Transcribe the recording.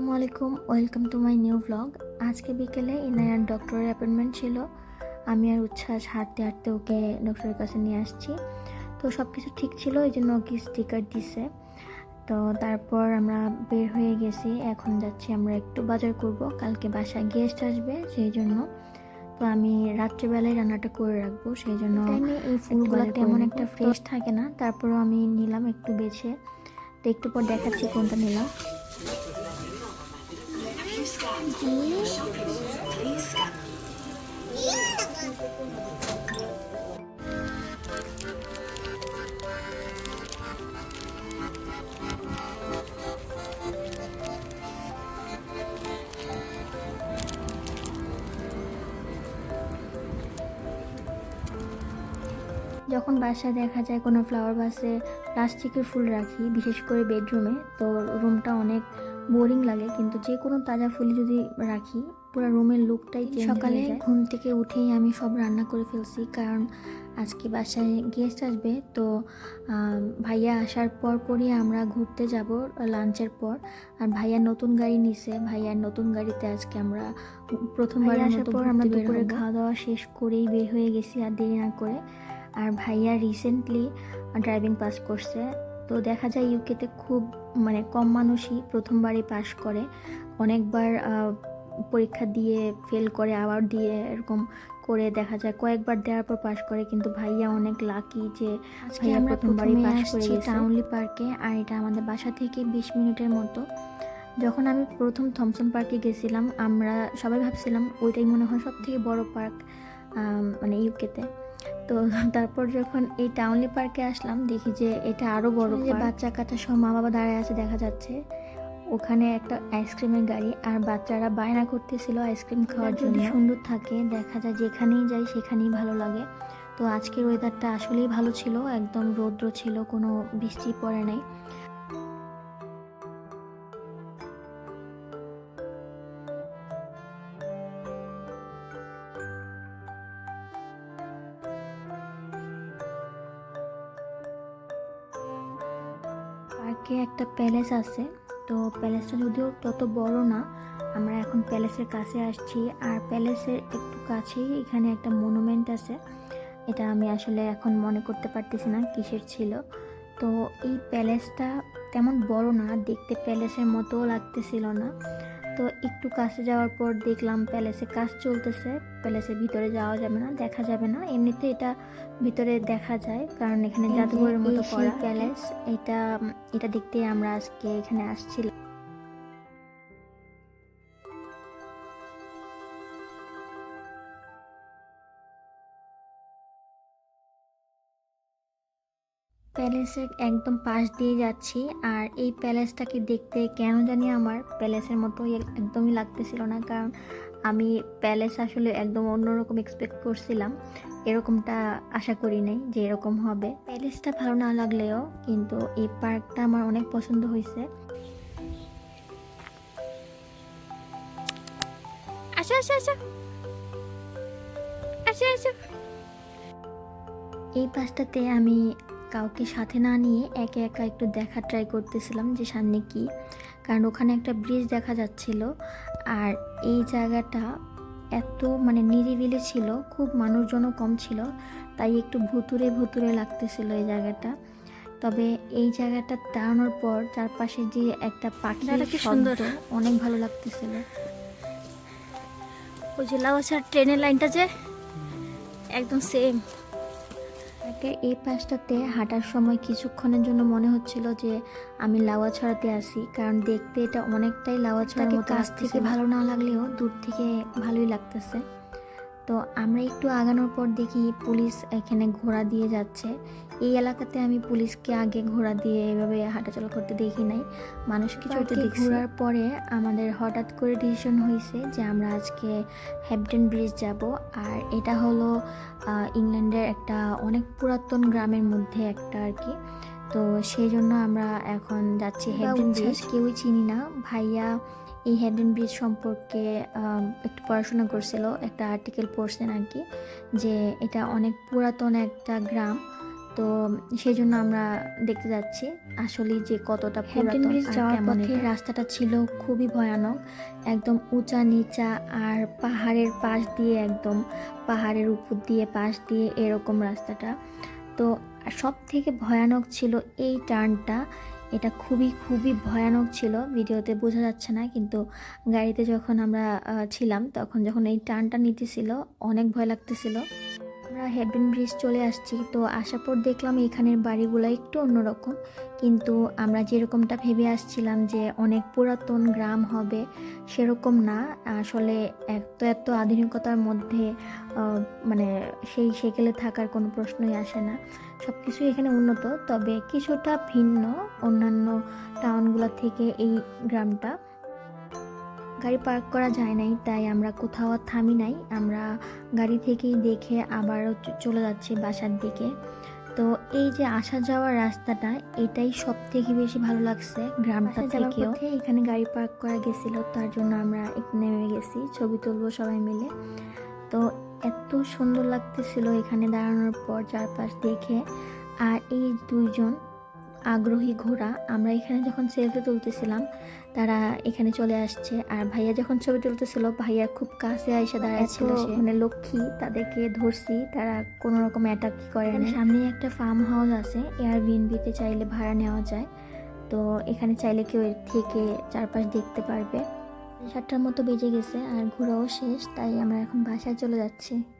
আসসালামু আলাইকুম welcome to my new blog আজকে বিকেলে ইনায়ার ডক্টরের অ্যাপয়েন্টমেন্ট ছিল। আমি আর উচ্ছ্বাস হাঁটতে হাঁটতে ওকে ডক্টরের কাছে নিয়ে আসছি। তো সব কিছু ঠিক ছিল এই জন্য ওকে স্টিকার দিছে। তো তারপর আমরা বের হয়ে গেছি এখন যাচ্ছি আমরা একটু বাজার করব। কালকে বাসায় গেস্ট আসবে সেই জন্য। তো আমি রাত্রিবেলায় রান্নাটা করে রাখব সেই জন্য এই ফুলগুলো তেমন একটা ফ্রেশ থাকে না। তারপরও আমি নিলাম একটু বেছে। তো একটু পর দেখাচ্ছি কোনটা নিলাম। যখন বাসায় দেখা যায় কোনো ফ্লাওয়ার ভাসে প্লাস্টিকের ফুল রাখি, বিশেষ করে বেডরুমে তো রুমটা অনেক বোরিং লাগে কিন্তু যে কোনো তাজা ফুল যদি রাখি পুরো রুমের লুকটাই সকালে ঘুম থেকে উঠেই আমি সব রান্না করে ফেলছি কারণ আজকে বাসায় গেস্ট আসবে তো ভাইয়া আসার পর পরই আমরা ঘুরতে যাব লাঞ্চের পর। আর ভাইয়া নতুন গাড়ি নিছে ভাইয়ার নতুন গাড়িতে আজকে আমরা প্রথমবার আসার পর আমরা দুপুরে খাওয়া দাওয়া শেষ করেই বের হয়ে গেছি আর দেরি না করে। আর ভাইয়া রিসেন্টলি ড্রাইভিং পাস করছে তো দেখা যায় ইউকেতে খুব মানে কম মানুষই প্রথমবারই পাশ করে। অনেকবার পরীক্ষা দিয়ে ফেল করে আবার দিয়ে এরকম করে দেখা যায়। কয়েকবার দেওয়ার পর পাশ করে কিন্তু ভাইয়া অনেক লাকি যে ভাইয়া আমরা প্রথমবারই প্রথমে পাস করে টাউনলি পার্কে আর এটা আমাদের বাসা থেকে বিশ মিনিটের মতো। যখন আমি প্রথম থমসন পার্কে গেছিলাম আমরা সবাই ভাবছিলাম ওইটাই মনে হয় সব থেকে বড় পার্ক মানে ইউকেতে তো তারপর যখন এই টাউনলি পার্কে আসলাম দেখি যে এটা আরও বড় যে বাচ্চা কাচ্চা সব মা বাবা দাঁড়ায় আছে দেখা যাচ্ছে। ওখানে একটা আইসক্রিমের গাড়ি আর বাচ্চারা বায়না করতেছিল আইসক্রিম খাওয়ার জন্য। সুন্দর থাকে দেখা যায় যেখানেই যাই সেখানেই ভালো লাগে। তো আজকের ওয়েদারটা আসলেই ভালো ছিল একদম রৌদ্র ছিল কোনো বৃষ্টি পড়ে নাই। পার্কে একটা প্যালেস আছে, তো প্যালেসটা যদিও তত বড় না, আমরা এখন প্যালেসের কাছে আসছি। আর প্যালেসের একটু কাছেই এখানে একটা মনুমেন্ট আছে, এটা আমি আসলে এখন মনে করতে পারতেছি না কিসের ছিল। তো এই প্যালেসটা তেমন বড় না, দেখতে প্যালেসের মতোও লাগতেছিল না। তো একটু কাছে যাওয়ার পর দেখলাম প্যালেসে কাজ চলতেছে প্যালেসের ভিতরে যাওয়া যাবে না দেখা যাবে না। এমনিতে এটা ভিতরে দেখা যায় কারণ এখানে জাদুঘরের মতো করা। প্যালেস এটা এটা দেখতে আমরা আজকে এখানে আসছিলাম। প্যালেসের একদম পাশ দিয়ে যাচ্ছি আর এই প্যালেসটাকে দেখতে কেন জানি আমার প্যালেসের মতো একদমই লাগতেছিল না। কারণ আমি প্যালেস আসলে একদম অন্যরকম এক্সপেক্ট করছিলাম। এরকমটা আশা করি নাই যে এরকম হবে। প্যালেসটা ভালো না লাগলেও কিন্তু এই পার্কটা আমার অনেক পছন্দ হয়েছে। আসো আসো আসো। আসো আসো। এই পাশটাতে আমি কাউকে সাথে না নিয়ে একা একা একটু দেখা ট্রাই করতেছিলাম যে সামনে কি। কারণ ওখানে একটা ব্রিজ দেখা যাচ্ছিল আর এই জায়গাটা এত মানে নিরিবিলি ছিল খুব মানুষজনও কম ছিল তাই একটু ভুতুরে ভুতুরে লাগতেছিল এই জায়গাটা। তবে এই জায়গাটা দাঁড়ানোর পর চারপাশে যে একটা পাখি সুন্দর সুন্দর। অনেক ভালো লাগতেছিল। ওই যে লাউসার ট্রেনের লাইনটা যে একদম সেম পার্কের এই পাশটাতে হাঁটার সময় কিছুক্ষণের জন্য মনে হচ্ছিল যে আমি লাউয়া ছড়াতে আসি কারণ দেখতে এটা অনেকটাই লাউয়া ছড়ার মতো কাছ থেকে ভালো না লাগলেও দূর থেকে ভালোই লাগতেছে। তো আমরা একটু আগানোর পর দেখি পুলিশ এখানে ঘোড়া দিয়ে যাচ্ছে। এই এলাকাতে আমি পুলিশকে আগে ঘোড়া দিয়ে এভাবে হাঁটাচলা করতে দেখি নাই। পার্কে দেখি ঘোরার পরে আমাদের হঠাৎ করে ডিসিশন হয়েছে যে আমরা আজকে হ্যাপডেন ব্রিজ যাব। আর এটা হলো ইংল্যান্ডের একটা অনেক পুরাতন গ্রামের মধ্যে একটা আর কি। তো সেই জন্য আমরা এখন যাচ্ছি হ্যাপডেন ব্রিজ। কেউই চিনি না। ভাইয়া এই হ্যাপডেন ব্রিজ সম্পর্কে একটু পড়াশোনা করছিল একটা আর্টিকেল পড়ছেন আর কি যে এটা অনেক পুরাতন একটা গ্রাম। তো সেই জন্য আমরা দেখতে যাচ্ছি আসলে যে কতটা পুরাতন ব্রিজ যাওয়ার পথে রাস্তাটা ছিল খুবই ভয়ানক। একদম উঁচা নিচা আর পাহাড়ের পাশ দিয়ে একদম পাহাড়ের উপর দিয়ে পাশ দিয়ে এরকম রাস্তাটা। তো সব থেকে ভয়ানক ছিল এই টার্নটা। এটা খুবই খুবই ভয়ানক ছিল। ভিডিওতে বোঝা যাচ্ছে না, কিন্তু গাড়িতে যখন আমরা ছিলাম, তখন যখন এই টার্নটা নিতেছিল, অনেক ভয় লাগতেছিল। আমরা হেডবেন ব্রিজ চলে আসছি। তো আসার পর দেখলাম এখানের বাড়িগুলো একটু অন্যরকম। কিন্তু আমরা যেরকমটা ভেবে আসছিলাম যে অনেক পুরাতন গ্রাম হবে, সেরকম না। আসলে এত এত আধুনিকতার মধ্যে মানে সেই সেকেলে থাকার কোনো প্রশ্নই আসে না। সব কিছুই এখানে উন্নত, তবে কিছুটা ভিন্ন অন্যান্য টাউনগুলো থেকে এই গ্রামটা। গাড়ি পার্ক করা যায় নাই তাই আমরা কোথাও আর থামি নাই। আমরা গাড়ি থেকেই দেখে আবারও চলে যাচ্ছি বাসার দিকে। তো এই যে আসা যাওয়ার রাস্তাটা এটাই সব থেকে বেশি ভালো লাগছে গ্রামটা থেকেও। এখানে গাড়ি পার্ক করা গেছিল তার জন্য আমরা এখানে নেমে গেছি ছবি তুলবো সবাই মিলে। তো এত সুন্দর লাগতেছিল এখানে দাঁড়ানোর পর চারপাশ দেখে। আর এই দুইজন আগ্রহী ঘোড়া আমরা এখানে যখন সেলফি তুলতেছিলাম তারা এখানে চলে আসছে। আর ভাইয়া যখন ছবি তুলতেছিল ভাইয়া খুব কাছে এসে দাঁড়াচ্ছিল মানে লক্ষ্মী তাদেরকে ধরছি তারা কোনো রকম অ্যাটাক করে না সামনে একটা ফার্ম হাউস আছে এয়ার এয়ারবিএনবিতে চাইলে ভাড়া নেওয়া যায়। তো এখানে চাইলে কেউ এর থেকে চারপাশ দেখতে পারবে। সাতটার মতো বেজে গেছে আর ঘোরাও শেষ তাই আমরা এখন বাসায় চলে যাচ্ছি।